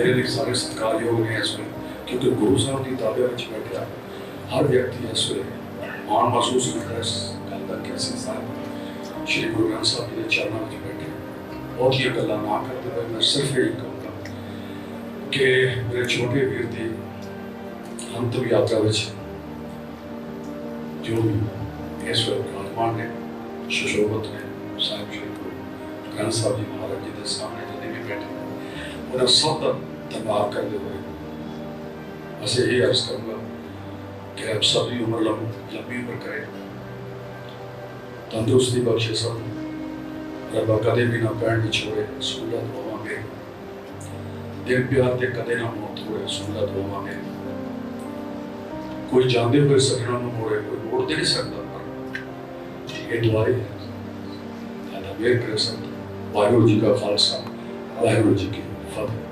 ਮੇਰੇ ਲਈ ਸਾਰੇ ਸਤਿਕਾਰਯੋਗ ਨੇ ਇਸ ਵੇਲੇ ਕਿਉਂਕਿ ਗੁਰੂ ਸਾਹਿਬ ਦੀ ਦਾਵੇ ਵਿੱਚ ਬੈਠਿਆ। ਹਰ ਵਿਅਕਤੀ ਇਸ ਵੇਲੇ ਮਾਣ ਮਹਿਸੂਸ ਕਰਦਾ ਹੈ ਗੱਲ ਦਾ ਕਿ ਅਸੀਂ ਸਾਰੇ ਸ਼੍ਰੀ ਗੁਰੂ ਗ੍ਰੰਥ ਸਾਹਿਬ ਦੇ ਚਰਨਾਂ ਵਿੱਚ ਬੈਠੇ ਬਹੁਤੀਆਂ ਗੱਲਾਂ ਨਾ ਕਰਦੇ ਹੋਏ ਮੈਂ ਸਿਰਫ ਇਹ ਕਹੂੰਗਾ ਕਿ ਮੇਰੇ ਛੋਟੇ ਵੀਰ ਦੀ ਅੰਤਮ ਯਾਤਰਾ ਵਿੱਚ ਜੋ ਇਸ ਵੇਲੇ ਵਿਰਾਜਮਾਨ ਨੇ, ਸ਼ਸ਼ੋਭਤ ਨੇ, ਸਾਹਿਬ ਸ਼੍ਰੀ ਗੁਰੂ ਗ੍ਰੰਥ ਸਾਹਿਬ ਜੀ ਮਹਾਰਾਜ ਜੀ ਦੇ ਸਾਹਮਣੇ ਜਿਹੜੇ ਵੀ ਬੈਠੇ ਉਹਨਾਂ ਸਭ ਦਾ ਧੰਨਵਾਦ ਕਰਦੇ ਹੋਏ ਅਸੀਂ ਇਹ ਅਰਜ਼ ਕਰਾਂਗਾ ਕਿ ਆਪ ਸਭ ਦੀ ਉਮਰ ਲੰਬੀ ਉਮਰ ਕਰੇ। ਤੰਦਰੁਸਤੀ ਬਖਸ਼ੇ ਸਭ ਰੱਬਾ ਕਦੇ ਵੀ ਨਾ ਪੈਣ ਵਿਛੋੜੇ ਸੁਣਦਾ ਦੁਆਵਾਂਗੇ ਦਿਲ ਪਿਆਰ ਤੇ ਕਦੇ ਨਾ ਮੌਤ ਹੋਏ ਸੁਣਦਾ ਦੁਆਵਾਂਗੇ ਕੋਈ ਜਾਂਦੇ ਹੋਏ ਸਜਣਾ ਨੂੰ ਮੋੜੇ ਕੋਈ ਮੋੜ ਦੇ ਨਹੀਂ ਸਕਦਾ। ਪਰ ਇਹ ਦੁਆਰੇ ਹੈ ਆਦਾ ਮੇਰ ਕਰ ਸਕਦਾ ਵਾਹਿਗੁਰੂ ਜੀ ਕਾ ਖਾਲਸਾ, ਵਾਹਿਗੁਰੂ ਜੀ ਕੀ ਫਤਿਹ।